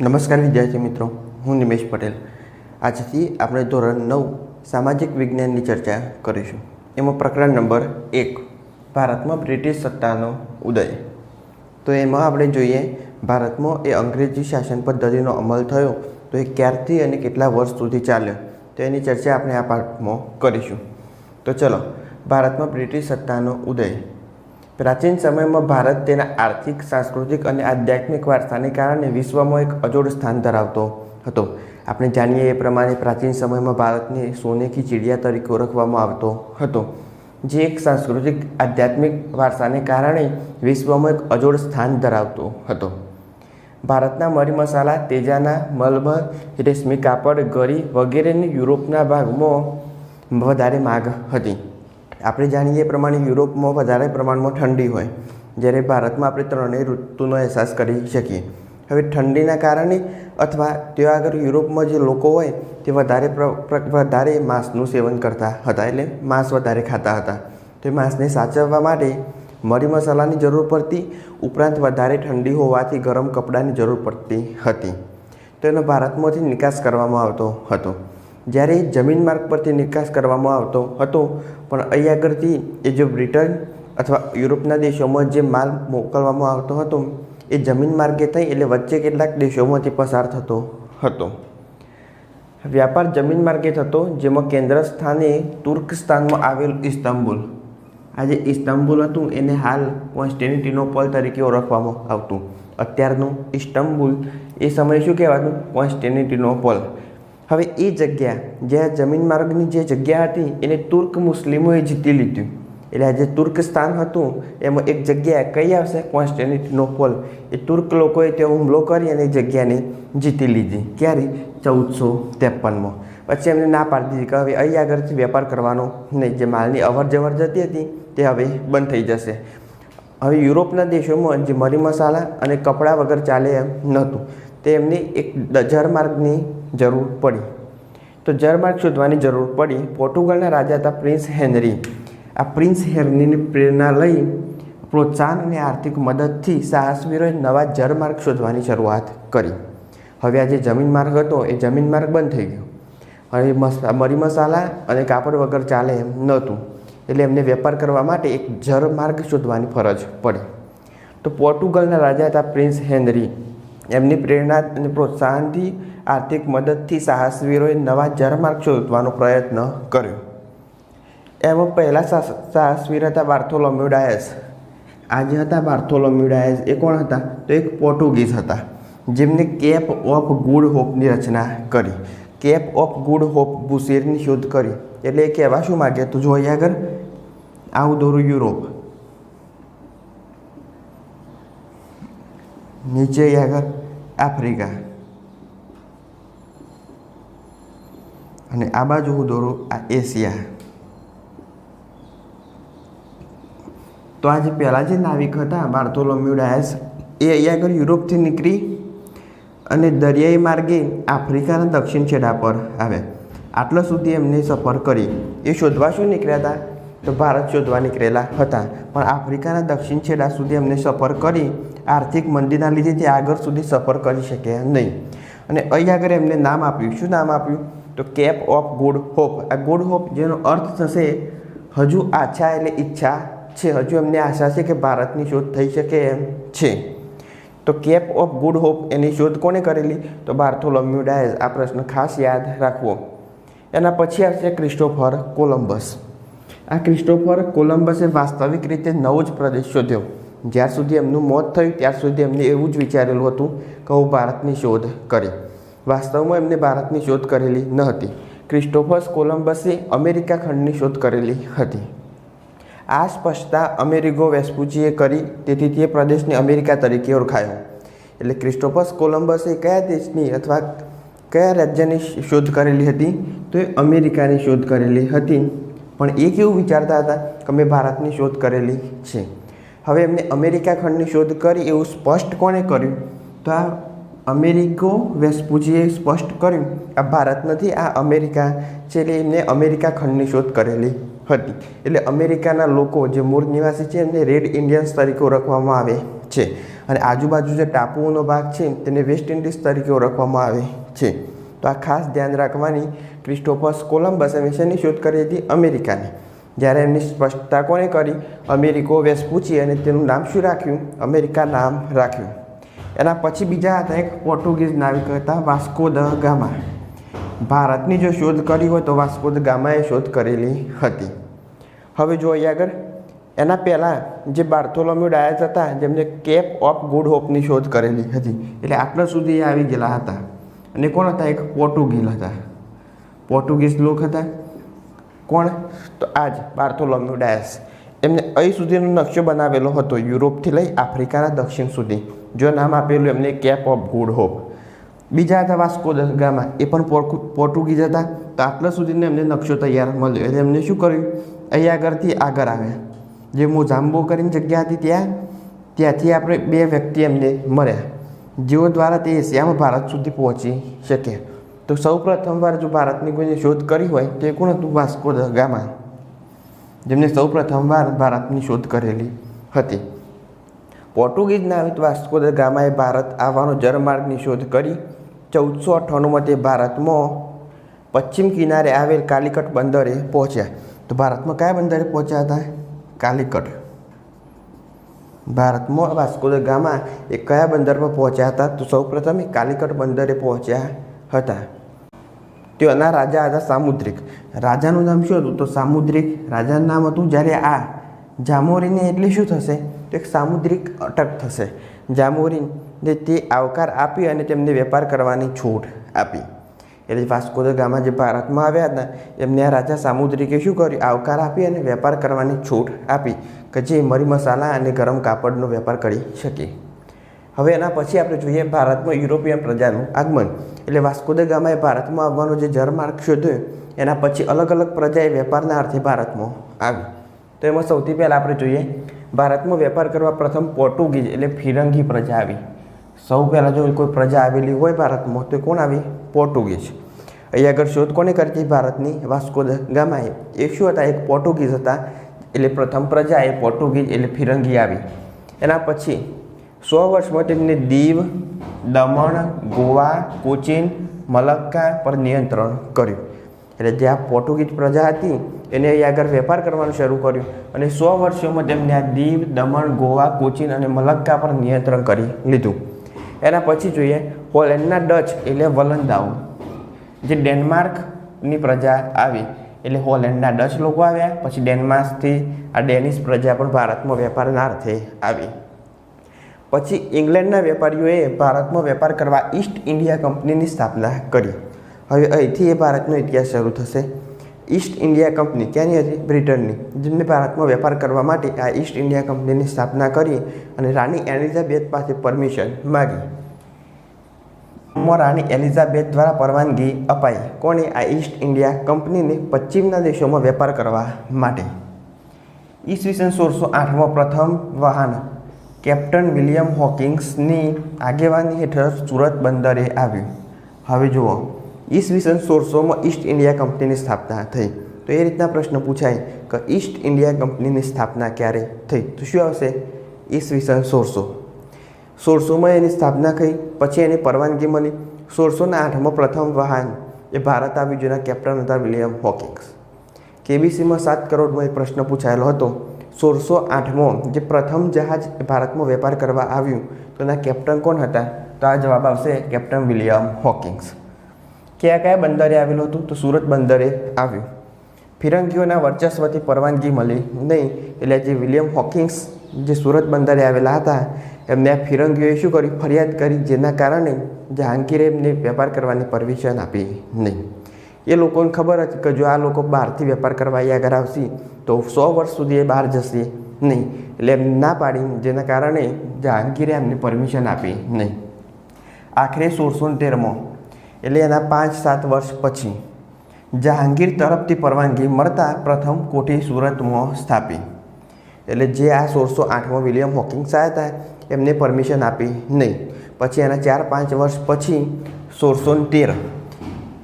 નમસ્કાર વિદ્યાર્થી મિત્રો, હું નિમેશ પટેલ. આજથી આપણે ધોરણ નવ, સામાજિક વિજ્ઞાનની ચર્ચા કરીશું. એમાં પ્રકરણ નંબર એક, ભારતમાં બ્રિટિશ સત્તાનો ઉદય. તો એમાં આપણે જોઈએ, ભારતમાં એ અંગ્રેજી શાસન પદ્ધતિનો અમલ થયો, તો એ ક્યારથી અને કેટલા વર્ષ સુધી ચાલ્યો, તો એની ચર્ચા આપણે આ પાઠમાં કરીશું. તો ચલો, ભારતમાં બ્રિટિશ સત્તાનો ઉદય. પ્રાચીન સમયમાં ભારત તેના આર્થિક, સાંસ્કૃતિક અને આધ્યાત્મિક વારસાને કારણે વિશ્વમાં એક અજોડ સ્થાન ધરાવતો હતો. આપણે જાણીએ એ પ્રમાણે પ્રાચીન સમયમાં ભારતને સોને કી ચિડિયા તરીકે ઓળખવામાં આવતો હતો, જે એક સાંસ્કૃતિક, આધ્યાત્મિક વારસાને કારણે વિશ્વમાં એક અજોડ સ્થાન ધરાવતો હતો. ભારતના મરી મસાલા, તેજાના મલબર રેશમી કાપડ, ગરી વગેરેની યુરોપના ભાગમાં વધારે માગ હતી. આપણે જાણીએ એ પ્રમાણે યુરોપમાં વધારે પ્રમાણમાં ઠંડી હોય, જ્યારે ભારતમાં આપણે ત્રણેય ઋતુનો અહેસાસ કરી શકીએ. હવે ઠંડીના કારણે અથવા ત્યાં આગળ યુરોપમાં જે લોકો હોય, તે વધારે વધારે માંસનું સેવન કરતા હતા એટલે માંસ વધારે ખાતા હતા. તો એ માંસને સાચવવા માટે મરી મસાલાની જરૂર પડતી, ઉપરાંત વધારે ઠંડી હોવાથી ગરમ કપડાની જરૂર પડતી હતી. તો એનો ભારતમાંથી નિકાસ કરવામાં આવતો હતો. જ્યારે જમીન માર્ગ પરથી નિકાસ કરવામાં આવતો હતો, પણ અહીં આગળથી એ જો બ્રિટન અથવા યુરોપના દેશોમાં જે માલ મોકલવામાં આવતો હતો, એ જમીન માર્ગે થઈ એટલે વચ્ચે કેટલાક દેશોમાંથી પસાર થતો હતો. વ્યાપાર જમીન માર્ગે થતો, જેમાં કેન્દ્ર સ્થાને તુર્કસ્તાનમાં આવેલું ઇસ્તાંબુલ. આ જે ઇસ્તાંબુલ હતું, એને હાલ કોન્સ્ટેન્ટિનોપોલ તરીકે ઓળખવામાં આવતું. અત્યારનું ઇસ્તાંબુલ એ સમયે શું કહેવાતું? કોન્સ્ટેન્ટિનોપોલ. હવે એ જગ્યા જ્યાં જમીન માર્ગની જે જગ્યા હતી, એને તુર્ક મુસ્લિમોએ જીતી લીધું. એટલે આ જે તુર્કસ્તાન હતું, એમાં એક જગ્યા કઈ આવશે? કોન્સ્ટેન્ટિનોપોલ. એ તુર્ક લોકોએ તે હુમલો કરી અને એ જગ્યાને જીતી લીધી. ક્યારે? ચૌદસો ત્રેપનમાં. પછી એમને ના પાડી દીધી કે હવે અહીં આગળથી વેપાર કરવાનો નહીં. જે માલની અવર જવર જતી હતી, તે હવે બંધ થઈ જશે. હવે યુરોપના દેશોમાં જે મરી મસાલા અને કપડાં વગર ચાલે એમ નહોતું. તે એમની એક જળમાર્ગની જરૂર પડી. તો જળમાર્ગ શોધવાની જરૂર પડી. પોર્ટુગલના રાજા હતા પ્રિન્સ હેનરી. આ પ્રિન્સ હેનરીની પ્રેરણા લઈ પ્રોત્સાહન અને આર્થિક મદદથી સાહસવીરોએ નવા જળમાર્ગ શોધવાની શરૂઆત કરી. હવે આ જે જમીન માર્ગ હતો, એ જમીન માર્ગ બંધ થઈ ગયો. અને મરી મસાલા અને કાપડ વગર ચાલે એમ નહોતું. એટલે એમને વેપાર કરવા માટે એક જળમાર્ગ શોધવાની ફરજ પડી. તો પોર્ટુગલના રાજા હતા પ્રિન્સ હેનરી. એમની પ્રેરણા અને પ્રોત્સાહનથી આર્થિક મદદથી સાહસવીરોએ નવા જળમાર્ગ શોધવાનો પ્રયત્ન કર્યો. એમાં પહેલાં સાહસવીર હતા બાર્થોલોમ્યુ ડાયસ. આ જે હતા બાર્થોલોમ્યુ ડાયસ. એ કોણ હતા? તો એક પોર્ટુગીઝ હતા, જેમને કેપ ઓફ ગુડ હોપની રચના કરી. કેપ ઓફ ગુડ હોપ બુશેરની શોધ કરી. એટલે એ કહેવા શું માગે? તો જો અહીંયા આગળ આવું દોરું યુરોપ. નીચે આગળ આફ્રિકા. અને આ બાજુ હું દોરું, આ એશિયા તો આ જે પહેલાં જે નાવિક હતા બાર્થોલોમ્યુ ડાયસ એ અહીંયા આગળ યુરોપથી નીકળી અને દરિયાઈ માર્ગે આફ્રિકાના દક્ષિણ છેડા પર આવે આટલા સુધી એમને સફર કરી. એ શોધવા શું નીકળ્યા હતા? તો ભારત શોધવા નીકળેલા હતા. પણ આફ્રિકાના દક્ષિણ છેડા સુધી એમને સફર કરી, આર્થિક મંદીના લીધે તે આગળ સુધી સફર કરી શક્યા નહીં. અને અહીં આગળ એમને નામ આપ્યું. શું નામ આપ્યું? તો કેપ ઓફ ગુડ હોપ. આ ગુડ હોપ જેનો અર્થ થશે હજુ આછા એટલે ઈચ્છા છે. હજુ એમને આશા છે કે ભારતની શોધ થઈ શકે એમ છે. તો કેપ ઓફ ગુડ હોપ એની શોધ કોને કરેલી? તો બાર્થોલોમ્યુ ડાયસ આ પ્રશ્ન ખાસ યાદ રાખવો. એના પછી આવશે ક્રિસ્ટોફર કોલમ્બસ આ ક્રિસ્ટોફર કોલમ્બસે વાસ્તવિક રીતે નવો જ પ્રદેશ શોધ્યો. જ્યાર સુધી એમનું મોત થયું ત્યાર સુધી એમને એવું જ વિચારેલું હતું કે હું ભારતની શોધ કરી. વાસ્તવમાં એમને ભારતની શોધ કરેલી ન હતી. ક્રિસ્ટોફર્સ કોલમ્બસે અમેરિકા ખંડની શોધ કરેલી હતી. આ સ્પષ્ટતા અમેરિગો વેસ્પુચીએ કરી, તેથી તે પ્રદેશને અમેરિકા તરીકે ઓળખાયો. એટલે ક્રિસ્ટોફસ કોલમ્બસે કયા દેશની અથવા કયા રાજ્યની શોધ કરેલી હતી? તો એ અમેરિકાની શોધ કરેલી હતી. પણ એ કેવું વિચારતા હતા કે મેં ભારતની શોધ કરેલી છે? હવે એમને અમેરિકા ખંડની શોધ કરી એવું સ્પષ્ટ કોણે કર્યું? તો આ અમેરિકો વેસ્પુજીએ સ્પષ્ટ કર્યું આ ભારત નથી, આ અમેરિકા છે. એટલે એમને અમેરિકા ખંડની શોધ કરેલી હતી. એટલે અમેરિકાના લોકો જે મૂળ નિવાસી છે, એમને રેડ ઇન્ડિયન્સ તરીકે ઓળખવામાં આવે છે. અને આજુબાજુ જે ટાપુઓનો ભાગ છે તેને વેસ્ટ ઇન્ડિઝ તરીકે ઓળખવામાં આવે છે. તો આ ખાસ ધ્યાન રાખવાની ક્રિસ્ટોફસ કોલમ્બસે મિશનની શોધ કરી હતી અમેરિકાની. જ્યારે એમની સ્પષ્ટતા કોણે કરી? અમેરિકો વેસ્પુચી અને તેનું નામ શું રાખ્યું? અમેરિકા નામ રાખ્યું. એના પછી બીજા હતા એક પોર્ટુગીઝ નાવિક હતા, વાસ્કો દ ગામા. ભારતની જો શોધ કરી હોય તો વાસ્કો દ ગામાએ શોધ કરેલી હતી. હવે જો અહીં આગળ. એના પહેલાં જે બાર્થોલોમ્યુ ડાયસ હતા, જેમને કેપ ઓફ ગુડ હોપની શોધ કરેલી હતી, એટલે આટલા સુધી આવી ગયેલા હતા. અને કોણ હતા? એક પોર્ટુગીઝ હતા. પોર્ટુગીઝ લોક હતા. કોણ? તો આજ બાર્થોલોમ્યુ ડાયસ. એમને અહીં સુધીનો નકશો બનાવેલો હતો, યુરોપથી લઈ આફ્રિકાના દક્ષિણ સુધી. જો નામ આપેલું એમને કેપ ઓફ ગુડ હોપ બીજા હતા વાસ્કો દ એ પણ પોર્ટુગીઝ હતા. તો આટલા સુધીને એમને નકશો તૈયાર મળ્યો. એટલે એમને શું કર્યું? અહીંયા આગળથી આગળ આવ્યા. જે મોઝામ્બો કરીને જગ્યા હતી ત્યાં, ત્યાંથી આપણે બે વ્યક્તિ એમને મળ્યા. જેઓ દ્વારા તે એશિયામાં ભારત સુધી પહોંચી શકે. તો સૌ પ્રથમવાર જો ભારતની કોઈને શોધ કરી હોય, તો એ કોણ હતું? Vasco da Gama. જેમને સૌ પ્રથમવાર ભારતની શોધ કરેલી હતી. પોર્ટુગીઝ નાવિક વાસ્કો દ ગામાએ ભારત આવવાનો જળમાર્ગની શોધ કરી. ચૌદસો અઠ્ઠાણુંમાં તે ભારતમાં પશ્ચિમ કિનારે આવેલ કાલિકટ બંદરે પહોંચ્યા. તો ભારતમાં કયા બંદરે પહોંચ્યા હતા? કાલિકટ. ભારતમાં વાસ્કો દ ગામા એ કયા બંદરમાં પહોંચ્યા હતા? તો સૌપ્રથમ એ કાલિકટ બંદરે પહોંચ્યા હતા. તેઓના રાજા હતા સામુદ્રિક. રાજાનું નામ શું હતું? તો સામુદ્રિક રાજાનું નામ હતું જ્યારે આ જામોરીને એટલે શું થશે? તો એક સામુદ્રિક અટક થશે. જામોરીને તે આવકાર આપી અને તેમને વેપાર કરવાની છૂટ આપી. એટલે વાસ્કો ગામા જે ભારતમાં આવ્યા હતા, એમને આ રાજા સામુદ્રિકે શું કર્યું? આવકાર આપી અને વેપાર કરવાની છૂટ આપી કે જે મરી મસાલા અને ગરમ કાપડનો વેપાર કરી શકે. હવે એના પછી આપણે જોઈએ ભારતમાં યુરોપિયન પ્રજાનું આગમન. એટલે વાસ્કો દ ગામાએ ભારતમાં આવવાનો જે જળમાર્ગ શોધ્યો, એના પછી અલગ અલગ પ્રજાએ વેપારના અર્થે ભારતમાં આવી. તો એમાં સૌથી પહેલાં આપણે જોઈએ ભારતમાં વેપાર કરવા પ્રથમ પોર્ટુગીઝ એટલે ફિરંગી પ્રજા આવી. સૌ પહેલાં જો કોઈ પ્રજા આવેલી હોય ભારતમાં, તો કોણ આવી? પોર્ટુગીઝ. અહીં આગળ શોધ કોને કરી હતી? ભારતની વાસ્કો દ ગામાએ. એ શું હતા? એક પોર્ટુગીઝ હતા, એટલે પ્રથમ પ્રજા એ પોર્ટુગીઝ એટલે ફિરંગી આવી. એના પછી સો વર્ષમાં તેમને દીવ, દમણ, ગોવા, કોચીન, મલક્કા પર નિયંત્રણ કર્યું. એટલે જે આ પોર્ટુગીઝ પ્રજા હતી, એને અહીં આગળ વેપાર કરવાનું શરૂ કર્યું અને સો વર્ષોમાં તેમને આ દીવ, દમણ, ગોવા, કોચીન અને મલક્કા પર નિયંત્રણ કરી લીધું. એના પછી જોઈએ હોલેન્ડના ડચ એટલે વલંદાઓ, જે ડેનમાર્કની પ્રજા આવી. એટલે હોલેન્ડના ડચ લોકો આવ્યા, પછી ડેનમાર્કથી આ ડેનિશ પ્રજા પણ ભારતમાં વેપારના અર્થે આવી. પછી ઇંગ્લેન્ડના વેપારીઓએ ભારતમાં વેપાર કરવા ઈસ્ટ ઇન્ડિયા કંપનીની સ્થાપના કરી. હવે અહીંથી એ ભારતનો ઇતિહાસ શરૂ થશે. ઈસ્ટ ઇન્ડિયા કંપની ક્યાંની હતી? બ્રિટનની. જેમને ભારતમાં વેપાર કરવા માટે આ ઈસ્ટ ઇન્ડિયા કંપનીની સ્થાપના કરી અને રાણી એલિઝાબેથ પાસે પરમિશન માગી. રાણી એલિઝાબેથ દ્વારા પરવાનગી અપાઈ. કોણે આ ઈસ્ટ ઇન્ડિયા કંપનીને પશ્ચિમના દેશોમાં વેપાર કરવા માટે? ઈસવીસન સોળસો આઠમાં પ્રથમ વાહન કેપ્ટન વિલિયમ હોકિંગ્સની આગેવાની હેઠળ સુરત બંદરે આવ્યું. હવે જુઓ. ઈસવીસન સોળસોમાં ઈસ્ટ ઇન્ડિયા કંપનીની સ્થાપના થઈ. તો એ રીતના પ્રશ્ન પૂછાય કે ઈસ્ટ ઇન્ડિયા કંપનીની સ્થાપના ક્યારે થઈ? તો શું આવશે? ઈસવીસન સોળસો. સોળસોમાં એની સ્થાપના થઈ, પછી એની પરવાનગી મળી. સોળસોના આઠમાં પ્રથમ વાહન એ ભારત આવ્યું, જેના કેપ્ટન હતા વિલિયમ હોકિંગ્સ. કેબીસીમાં સાત કરોડમાં એક પ્રશ્ન પૂછાયેલો હતો. સોળસો આઠમાં જે પ્રથમ જહાજ ભારતમાં વેપાર કરવા આવ્યું, તો એના કેપ્ટન કોણ હતા? તો આ જવાબ આવશે કેપ્ટન વિલિયમ હોકિંગ્સ. કયા કયા બંદરે આવેલું હતું તો સુરત બંદરે આવ્યું. ફિરંગીઓના વર્ચસ્વથી પરવાનગી મળી નહીં એટલે જે વિલિયમ હોકિંગ્સ જે સુરત બંદરે આવેલા હતા, એમને આ ફિરંગીઓએ શું કર્યું? ફરિયાદ કરી જેના કારણે જહાંગીરે એમને વેપાર કરવાની પરમિશન આપી નહીં. એ લોકોને ખબર હતી કે જો આ લોકો બહારથી વેપાર કરવા અહીંયા આગળ આવશે, તો સો વર્ષ સુધી એ બહાર જશે નહીં. એટલે એમ ના પાડી જેના કારણે જહાંગીરે એમને પરમિશન આપી નહીં. આખરે સોળસો તેરમાં એટલે એના પાંચ સાત વર્ષ પછી જહાંગીર તરફથી પરવાનગી મળતા પ્રથમ કોઠી સુરતમાં સ્થાપી. એટલે જે આ સોળસો આઠમાં વિલિયમ હોકિંગ આવ્યા હતા, એમને પરમિશન આપી નહીં. પછી એના ચાર પાંચ વર્ષ પછી સોળસો તેર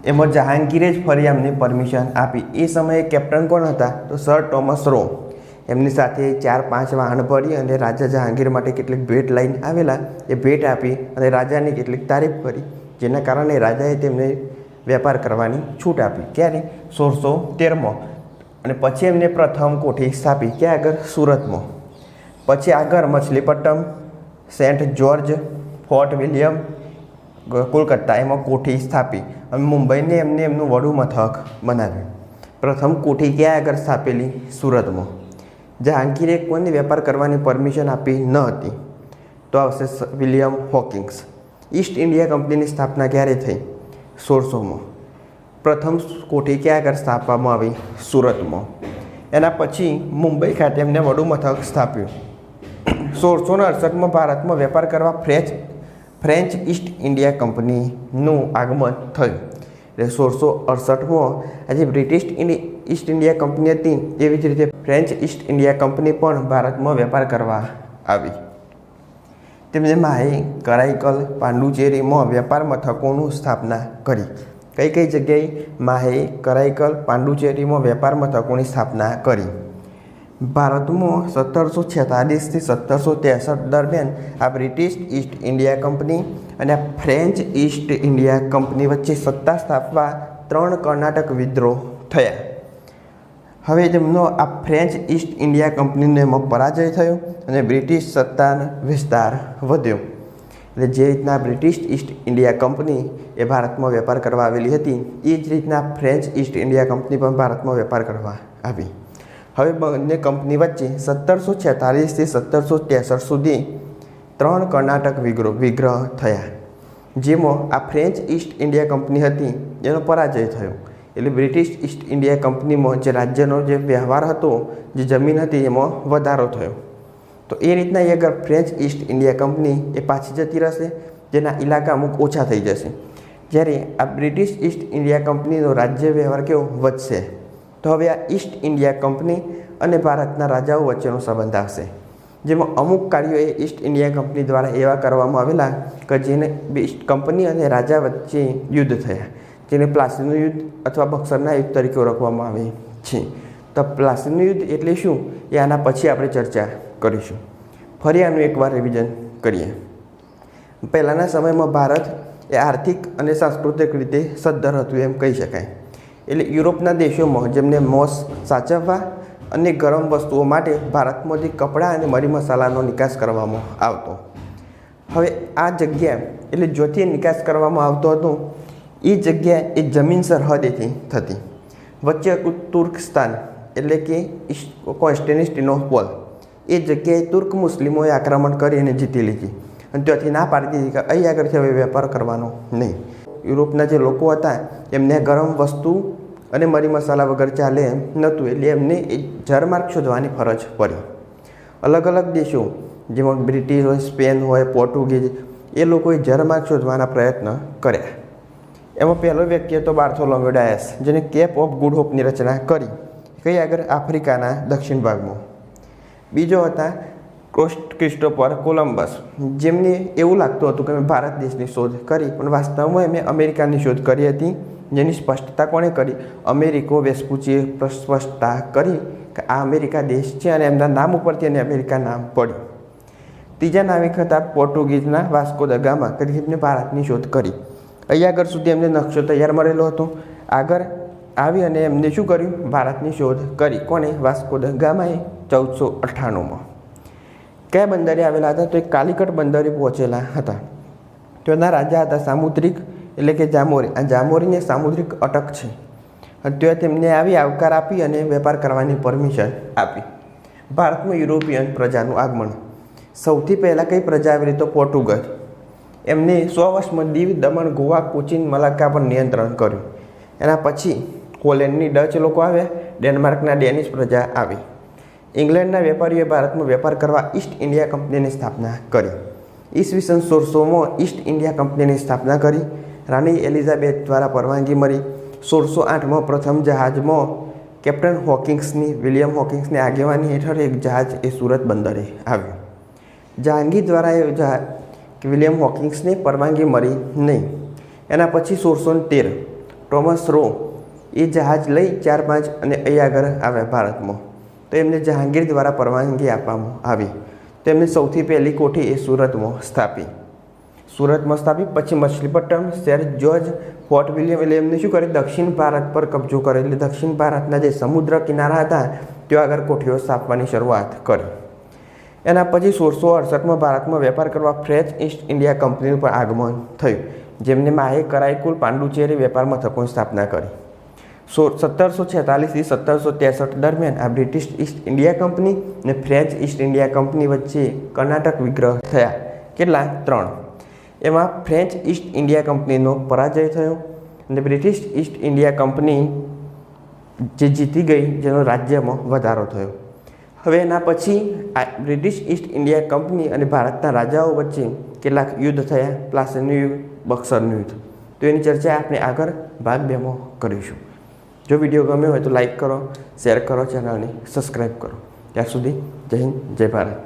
એમાં જહાંગીરે જ ફરી એમને પરમિશન આપી. એ સમયે કેપ્ટન કોણ હતા? તો સર ટોમસ રો. એમની સાથે ચાર પાંચ વાહન ભરી અને રાજા જહાંગીર માટે કેટલીક ભેટ લઈને આવેલા. એ ભેટ આપી અને રાજાની કેટલીક તારીફ કરી. જેના કારણે રાજાએ તેમને વેપાર કરવાની છૂટ આપી. ક્યારે સોળસો તેરમાં અને પછી એમને પ્રથમ કોઠી સ્થાપી ક્યાં આગળ સુરતમાં. પછી આગળ Machilipatnam, Saint George, Fort William Kolkata એમાં કોઠી સ્થાપી અને મુંબઈને એમને એમનું વડું મથક બનાવ્યું. પ્રથમ કોઠી ક્યાં આગળ સ્થાપેલી? સુરતમાં. જહાંગીરે કોઈને વેપાર કરવાની પરમિશન આપી ન હતી. તો આવશે વિલિયમ હોકિંગ્સ. ઈસ્ટ ઇન્ડિયા કંપનીની સ્થાપના ક્યારે થઈ? સોળસોમાં. પ્રથમ કોઠી ક્યાં આગળ સ્થાપવામાં આવી? સુરતમાં. એના પછી મુંબઈ ખાતે એમને વડું મથક સ્થાપ્યું. સોળસો ને અડસઠમાં ભારતમાં વેપાર કરવા ફ્રેન્ચ ફ્રેન્ચ ઈસ્ટ ઇન્ડિયા કંપનીનું આગમન થયું. એટલે સોળસો અડસઠમાં આજે બ્રિટિશ ઈસ્ટ ઇન્ડિયા કંપની હતી. એવી જ રીતે ફ્રેન્ચ ઈસ્ટ ઇન્ડિયા કંપની પણ ભારતમાં વેપાર કરવા આવી. તેમણે માહે કરાઈકલ પાંડુચેરીમાં વેપાર મથકોનું સ્થાપના કરી. કઈ કઈ જગ્યાએ માહે કરાઈકલ પાંડુચેરીમાં વેપાર મથકોની સ્થાપના કરી? ભારતમાં સત્તરસો છેતાલીસથી સત્તરસો ત્રેસઠ દરમિયાન આ બ્રિટિશ ઈસ્ટ ઇન્ડિયા કંપની અને ફ્રેન્ચ ઈસ્ટ ઇન્ડિયા કંપની વચ્ચે સત્તા સ્થાપવા ત્રણ કર્ણાટક વિદ્રોહ થયા. હવે તેમનો આ ફ્રેન્ચ ઈસ્ટ ઇન્ડિયા કંપનીનો પરાજય થયો અને બ્રિટિશ સત્તાનો વિસ્તાર વધ્યો. એટલે જે રીતના બ્રિટિશ ઈસ્ટ ઇન્ડિયા કંપની એ ભારતમાં વેપાર કરવા આવેલી હતી, એ જ રીતના ફ્રેન્ચ ઈસ્ટ ઇન્ડિયા કંપની પણ ભારતમાં વેપાર કરવા આવી. હવે બંને કંપની વચ્ચે સત્તરસો છેતાલીસથી સત્તરસો ત્રેસઠ સુધી ત્રણ કર્ણાટક વિગ્રહ વિગ્રહ થયા. જેમાં આ ફ્રેન્ચ ઈસ્ટ ઇન્ડિયા કંપની હતી, એનો પરાજય થયો. એટલે બ્રિટિશ ઈસ્ટ ઇન્ડિયા કંપનીમાં જે રાજ્યનો જે વ્યવહાર હતો, જે જમીન હતી, એમાં વધારો થયો. તો એ રીતના એ અગર ફ્રેન્ચ ઈસ્ટ ઇન્ડિયા કંપની એ પાછી જતી રહેશે, જેના ઇલાકા અમુક ઓછા થઈ જશે. જ્યારે આ બ્રિટિશ ઈસ્ટ ઇન્ડિયા કંપનીનો રાજ્ય વ્યવહાર કેવો? વધશે. તો હવે આ ઈસ્ટ ઇન્ડિયા કંપની અને ભારતના રાજાઓ વચ્ચેનો સંબંધ આવશે. જેમાં અમુક કાર્યો એ ઈસ્ટ ઇન્ડિયા કંપની દ્વારા એવા કરવામાં આવેલા કે જેને ઈસ્ટ કંપની અને રાજા વચ્ચે યુદ્ધ થયા. જેને પ્લાસીનું યુદ્ધ અથવા બક્સરના યુદ્ધ તરીકે ઓળખવામાં આવે છે. તો પ્લાસીનું યુદ્ધ એટલે શું? એ આના પછી આપણે ચર્ચા કરીશું. ફરી આનું એકવાર રિવિઝન કરીએ. પહેલાંના સમયમાં ભારત એ આર્થિક અને સાંસ્કૃતિક રીતે સદ્ધર હતું એમ કહી શકાય. એટલે યુરોપના દેશોમાં જેમને મોસ સાચવવા અને ગરમ વસ્તુઓ માટે ભારતમાંથી કપડાં અને મરી મસાલાનો નિકાસ કરવામાં આવતો. હવે આ જગ્યા એટલે જ્યોથી નિકાસ કરવામાં આવતો હતો એ જગ્યા એ જમીન સરહદેથી થતી. વચ્ચે તુર્કસ્તાન એટલે કે કોન્સ્ટેનિસ્ટીનો પોલ એ જગ્યાએ તુર્ક મુસ્લિમોએ આક્રમણ કરી અને જીતી લીધી. અને ત્યાંથી ના પાડી દીધી કે અહીં આગળથી હવે વેપાર કરવાનો નહીં. યુરોપના જે લોકો હતા, એમને ગરમ વસ્તુ અને મરી મસાલા વગર ચાલે એમ નહોતું, એટલે એમને એ જરમાર્ગ શોધવાની ફરજ પડી. અલગ અલગ દેશો, જેમાં બ્રિટિશ હોય, સ્પેન હોય, પોર્ટુગીઝ, એ લોકોએ જળમાર્ગ શોધવાના પ્રયત્ન કર્યા. એમાં પહેલો વ્યક્તિ હતો બાર્થોલોમ્યો ડાયસ, જેને કેપ ઓફ ગુડ હોપની રચના કરી. કઈ આગળ આફ્રિકાના દક્ષિણ ભાગમાં. બીજો હતા કોસ્ટ ક્રિસ્ટોફર કોલમ્બસ જેમને એવું લાગતું હતું કે મેં ભારત દેશની શોધ કરી, પણ વાસ્તવમાં એમણે અમેરિકાની શોધ કરી હતી, જેની સ્પષ્ટતા કોણે કરી? અમેરિકો વેસ્પુચીએ સ્પષ્ટતા કરી કે આ અમેરિકા દેશ છે અને એમના નામ ઉપરથી એને અમેરિકા નામ પડ્યું. ત્રીજા નાવિક હતા પોર્ટુગીઝના વાસ્કો દગામાં ગામા, કે જેમને ભારતની શોધ કરી. અહીં આગળ સુધી એમને નકશો તૈયાર મળેલો હતો. આગળ આવી અને એમને શું કર્યું? ભારતની શોધ કરી. કોને? વાસ્કો દ ગામાએ ચૌદસો અઠ્ઠાણુંમાં. કયા બંદરે આવેલા હતા? તો એ કાલિકટ બંદરે પહોંચેલા હતા. ત્યાંના રાજા હતા સામુદ્રિક, એટલે કે જામોરી. આ જામોરીને સામુદ્રિક અટક છે. ત્યાં તેમને આવી આવકાર આપી અને વેપાર કરવાની પરમિશન આપી. ભારતમાં યુરોપિયન પ્રજાનું આગમન. સૌથી પહેલાં કઈ પ્રજા આવેલી તો પોર્ટુગલ. એમને સો વર્ષમાં દીવ, દમણ, ગોવા, કોચીન, મલાક્કા પર નિયંત્રણ કર્યું. એના પછી હોલેન્ડની ડચ લોકો આવ્યા ડેનમાર્કના ડેનિશ પ્રજા આવી. ઇંગ્લેન્ડના વેપારીઓએ ભારતમાં વેપાર કરવા ઈસ્ટ ઇન્ડિયા કંપનીની સ્થાપના કરી. ઈસવીસન સોળસોમાં ઈસ્ટ ઇન્ડિયા કંપનીની સ્થાપના કરી. રાણી એલિઝાબેથ દ્વારા પરવાનગી મળી. સોળસો આઠમાં પ્રથમ જહાજમાં કેપ્ટન હોકિંગ્સની, વિલિયમ હોકિંગ્સની આગેવાની હેઠળ એક જહાજ એ સુરત બંદરે આવ્યું. જહાંગીર દ્વારા એ વિલિયમ હોકિંગ્સને પરવાનગી મળી નહીં. એના પછી સોળસો તેર, ટોમસ રો એ જહાજ લઈ ચાર પાંચ અને અહીં આગળ આવ્યા ભારતમાં. તો એમને જહાંગીર દ્વારા પરવાનગી આપવામાં આવી. તેમણે સૌથી પહેલી કોઠી એ સુરતમાં સ્થાપી. સુરતમાં સ્થાપી, પછી મછલીપટ્ટમ શહેર જોર્જ ફોર્ટ વિલિયમ એટલે એમને શું કર્યું? દક્ષિણ ભારત પર કબજો કર્યો. એટલે દક્ષિણ ભારતના જે સમુદ્ર કિનારા હતા, ત્યાં આગળ કોઠીઓ સ્થાપવાની શરૂઆત કરી. એના પછી સોળસો અડસઠમાં ભારતમાં વેપાર કરવા ફ્રેન્ચ ઈસ્ટ ઇન્ડિયા કંપનીનું પણ આગમન થયું, જેમને માહે કરાઈકુલ પાંડુચેરી વેપાર મથકોની સ્થાપના કરી. સો, સત્તરસો છેતાલીસથી સત્તરસો ત્રેસઠ દરમિયાન આ બ્રિટિશ ઈસ્ટ ઇન્ડિયા કંપની અને ફ્રેન્ચ ઈસ્ટ ઇન્ડિયા કંપની વચ્ચે કર્ણાટક વિગ્રહ થયા. કેટલા? ત્રણ. એમાં ફ્રેન્ચ ઈસ્ટ ઇન્ડિયા કંપનીનો પરાજય થયો અને બ્રિટિશ ઈસ્ટ ઇન્ડિયા કંપની જે જીતી ગઈ, જેનો રાજ્યમાં વધારો થયો. હવે એના પછી આ બ્રિટિશ ઈસ્ટ ઇન્ડિયા કંપની અને ભારતના રાજાઓ વચ્ચે કેટલાક યુદ્ધ થયા પ્લાસીનું યુદ્ધ, બક્સરનું યુદ્ધ. તો એની ચર્ચા આપણે આગળ ભાગ બેમાં કરીશું. જો વીડિયો ગમ્યો હોય તો લાઈક કરો, શેર કરો, ચેનલને સબસ્ક્રાઈબ કરો. ત્યાં સુધી જય હિન્દ, જય ભારત.